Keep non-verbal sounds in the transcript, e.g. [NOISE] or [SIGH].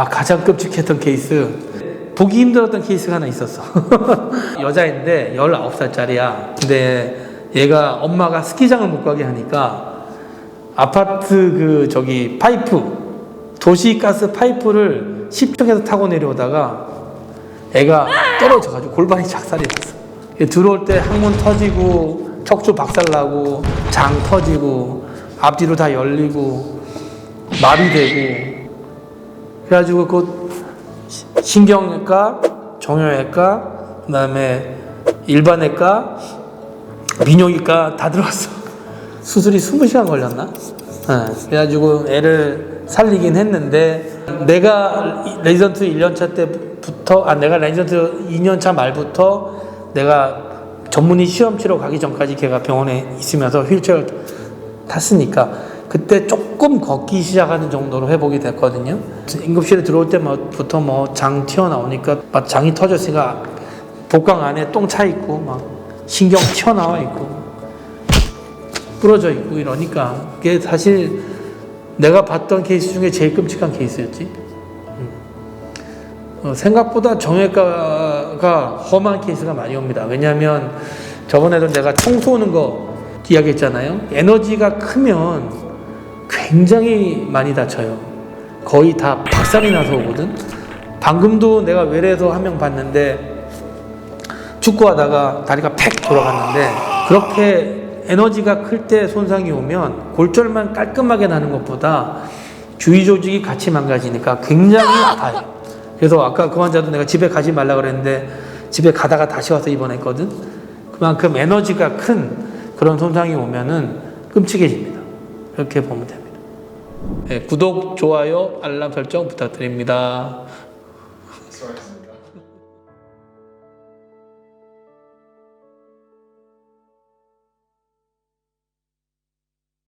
아 가장 끔찍했던 케이스. 보기 힘들었던 케이스가 하나 있었어. [LAUGHS] 여자인데 19살짜리야. 근데 얘가 엄마가 스키장을 못 가게 하니까 아파트 그 저기 파이프 도시가스 파이프를 10층에서 타고 내려오다가 애가 떨어져가지고 골반이 작살이 났어. 얘 들어올 때 항문 터지고 척추 박살나고 장 터지고 앞뒤로 다 열리고 마비되고 그래가지고 그 시- 신경외과, 정형외과, 그다음에 일반외과, 민요기과 다 들어갔어. 수술이 20시간 걸렸나? 네, 그래가지고 애를 살리긴 했는데 내가 레지던트 1년차 때부터 아 내가 레지던트 2년차 말부터 내가 전문의 시험 치러 가기 전까지 걔가 병원에 있으면서 휠체어를 탔으니까 그때 조금 걷기 시작하는 정도로 회복이 됐거든요. 응급실에 들어올 때부터 뭐 장 튀어나오니까 막 장이 터졌으니까 복강 안에 똥 차 있고 막 신경 튀어나와 있고 부러져 있고 이러니까 그게 사실 내가 봤던 케이스 중에 제일 끔찍한 케이스였지. 음. 어, 생각보다 정형외과가 험한 케이스가 많이 옵니다. 왜냐하면 저번에도 내가 청소 오는 거 이야기했잖아요. 에너지가 크면 굉장히 많이 다쳐요. 거의 다 박살이 나서 오거든. 방금도 내가 외래에서 한 명 봤는데 축구하다가 다리가 팩 돌아갔는데 그렇게 에너지가 클 때 손상이 오면 골절만 깔끔하게 나는 것보다 주위 조직이 같이 망가지니까 굉장히 [LAUGHS] 아파요. 그래서 아까 그 환자도 내가 집에 가지 말라 그랬는데 집에 가다가 다시 와서 입원했거든. 그만큼 에너지가 큰 그런 손상이 오면은 끔찍해집니다. 그렇게 보면 됩니다. 네, 구독, 좋아요, 알람 설정 부탁드립니다. 수고하셨습니다.